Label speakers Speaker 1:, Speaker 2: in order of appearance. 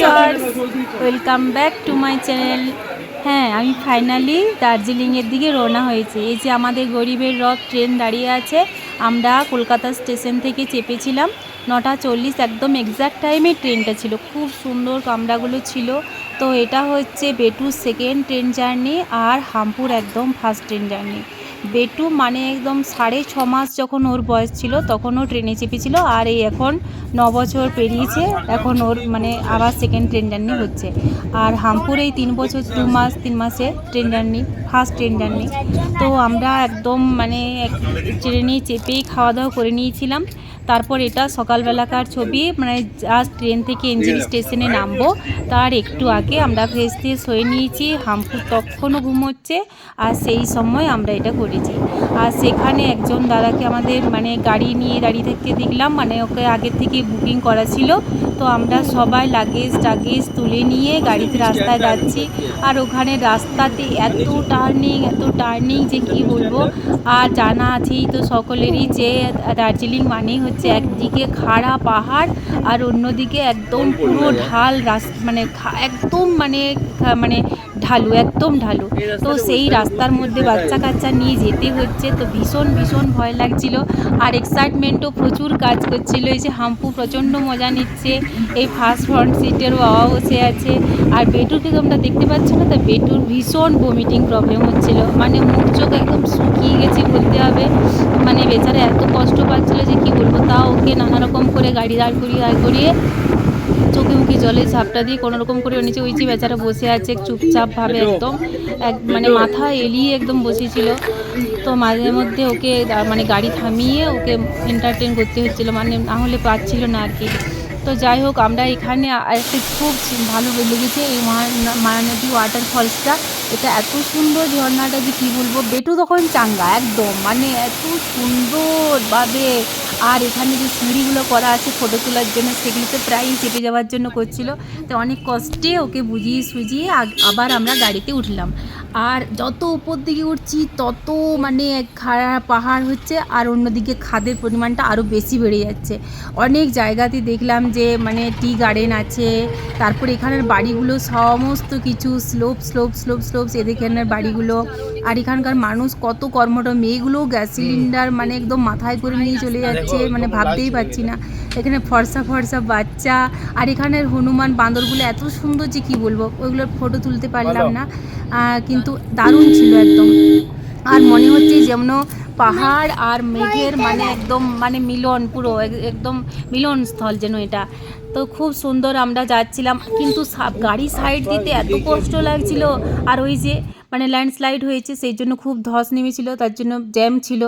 Speaker 1: Viewers welcome back to my channel হ্যাঁ আমি finally দার্জিলিংয়ের দিকে রওনা হয়েছি। এই যে আমাদের গরিবের রথ ট্রেন দাঁড়িয়ে আছে। আমরা কলকাতা স্টেশন থেকে চেপেছিলাম। নটা চল্লিশ একদম এক্স্যাক্ট টাইমে ট্রেনটা ছিল। খুব সুন্দর কামরাগুলো ছিল। তো এটা হচ্ছে বেটুর সেকেন্ড ট্রেন জার্নি আর হামপুর একদম ফার্স্ট ট্রেন জার্নি বেটু মানে একদম সাড়ে ছ মাস যখন ওর বয়স ছিল, তখন ও ট্রেনে চেপেছিল আর এই এখন ন বছর পেরিয়েছে, এখন ওর মানে আবার সেকেন্ড ট্রেন জার্নি হচ্ছে। আর হামপুর এই তিন বছর, দু মাস, তিন মাসে train journey first train journey তো আমরা একদম মানে ট্রেনে চেপেই খাওয়া দাওয়া করে নিয়েছিলাম। তারপর এটা সকালবেলাকার ছবি মানে জাস্ট ট্রেন থেকে এনজিবি স্টেশনে নামবো। তার একটু আগে আমরা ফ্রেশ ফ্রেশ হয়ে নিয়েছি হামপুর তখনও ঘুমোচ্ছে আর সেই সময় আমরা এটা করেছি। আর সেখানে একজন দাদাকে আমাদের মানে গাড়ি নিয়ে দাঁড়িয়ে থাকতে দেখলাম মানে ওকে আগের থেকে বুকিং করা ছিল। তো আমরা সবাই লাগেজ টাগেজ তুলে নিয়ে গাড়িতে রাস্তায় যাচ্ছি। আর ওখানে রাস্তাতে এত টার্নিং এত টার্নিং যে কি বলব? আর জানা আছেই তো সকলেরই যে দার্জিলিং মানেই হচ্ছে একদিকে খাড়া পাহাড় আর অন্যদিকে একদম পুরো ঢাল রাস মানে একদম মানে মানে ঢালু একদম ঢালু। তো সেই রাস্তার মধ্যে বাচ্চা কাচ্চা নিয়ে যেতে হচ্ছে। তো ভীষণ ভীষণ ভয় লাগছিল। আর এক্সাইটমেন্টও প্রচুর কাজ করছিল। এই যে হাম্পু প্রচণ্ড মজা নিচ্ছে। এই ফার্স্ট ফ্রন্ট সিটের বাবা বসে আছে। আর বেটুকে তোমরা দেখতে পাচ্ছ না তো বেটুর ভীষণ ভমিটিং প্রবলেম হচ্ছিল। মানে মুখ চোখ একদম শুকিয়ে গেছে বলতে হবে। মানে বেচারা এত কষ্ট বলব তাও ওকে নানা রকম করে গাড়ি দাঁড় করিয়ে দাঁড় করিয়ে চোখে মুখে জলে ঝাপটা দিয়ে কোনো রকম করে নিচে ওই যে বেচারা বসে আছে চুপচাপ ভাবে একদম, এক মানে মাথা এলিয়ে একদম বসেছিল। তো মাঝে মধ্যে ওকে মানে গাড়ি থামিয়ে ওকে এন্টারটেন করতে হচ্ছিল মানে না হলে পারছিল না আর কি। তো যাই হোক, আমরা এখানে একটা খুব ভালো লেগেছে এই মায়ানদী ওয়াটার ফলসটা এটা এত সুন্দর ঝর্ণাটা যে কী বলব, বেটু তখন চাঙ্গা, একদম মানে এত সুন্দরভাবে আর এখানে যে সিঁড়িগুলো করা আছে ফটো তোলার জন্য সেগুলোতে প্রায়ই চেপে যাওয়ার জন্য করছিল। তো অনেক কষ্টে ওকে বুঝিয়ে সুঝিয়ে আবার আমরা গাড়িতে উঠলাম। আর যত উপর দিকে উঠছি তত মানে খাড়া পাহাড় হচ্ছে আর অন্যদিকে খাদের পরিমাণটা আরও বেশি বেড়ে যাচ্ছে। অনেক জায়গাতে দেখলাম যে মানে টি গার্ডেন আছে তারপর এখানের বাড়িগুলো সমস্ত কিছু স্লোপ স্লোপ স্লোপ স্লোপস এখানের বাড়িগুলো। আর এখানকার মানুষ কত কর্মঠ মেয়েগুলোও গ্যাস সিলিন্ডার মানে একদম মাথায় করে নিয়ে চলে যাচ্ছে। মানে ভাবতেই পারছি না। এখানে ফর্সা ফর্সা বাচ্চা আর এখানের হনুমান বাঁদরগুলো এত সুন্দর যে কী বলব ওইগুলোর ফটো তুলতে পারলাম না। কিন্তু দারুণ ছিল একদম। আর মনে হচ্ছে যেমন পাহাড় আর মেঘের মানে একদম মানে মিলন পুরো একদম মিলন স্থল যেন এটা। তো খুব সুন্দর আমরা যাচ্ছিলাম কিন্তু গাড়ি সাইড দিতে এত কষ্ট লাগছিল। আর ওই যে মানে ল্যান্ডস্লাইড হয়েছে সেই জন্য খুব ধস নেমেছিল তার জন্য জ্যাম ছিল।